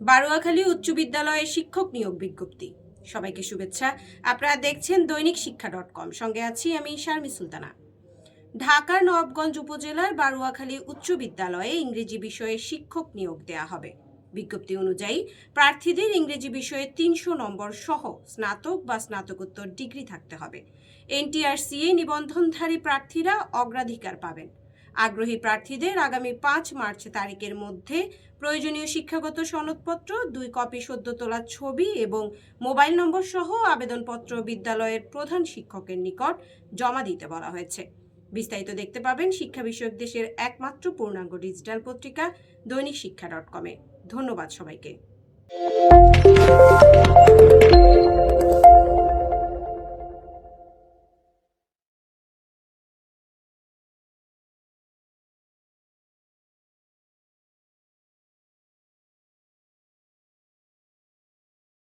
বারুয়াখালী উচ্চ বিদ্যালয়ে শিক্ষক নিয়োগ বিজ্ঞপ্তি। সবাইকে শুভেচ্ছা। আপনারা দেখছেন দৈনিক শিক্ষা ডট কম। সঙ্গে আছি আমি শারমি সুলতানা। ঢাকার নবাবগঞ্জ উপজেলার বারুয়াখালী উচ্চ বিদ্যালয়ে ইংরেজি বিষয়ে শিক্ষক নিয়োগ দেয়া হবে। বিজ্ঞপ্তি অনুযায়ী, প্রার্থীদের ইংরেজি বিষয়ে তিনশো নম্বর সহ স্নাতক বা স্নাতকোত্তর ডিগ্রি থাকতে হবে। এনটিআরসিএ নিবন্ধনধারী প্রার্থীরা অগ্রাধিকার পাবেন। আগ্রহী প্রার্থীদের আগামী পাঁচ মার্চ তারিখের মধ্যে প্রয়োজনীয় শিক্ষাগত সনদপত্র, দুই কপি সদ্য তোলা ছবি এবং মোবাইল নম্বর সহ আবেদনপত্র বিদ্যালয়ের প্রধান শিক্ষকের নিকট জমা দিতে বলা হয়েছে। বিস্তারিত দেখতে পাবেন শিক্ষা বিষয়ক দেশের একমাত্র পূর্ণাঙ্গ ডিজিটাল পত্রিকা দৈনিক শিক্ষা ডট কমে। ধন্যবাদ সবাইকে।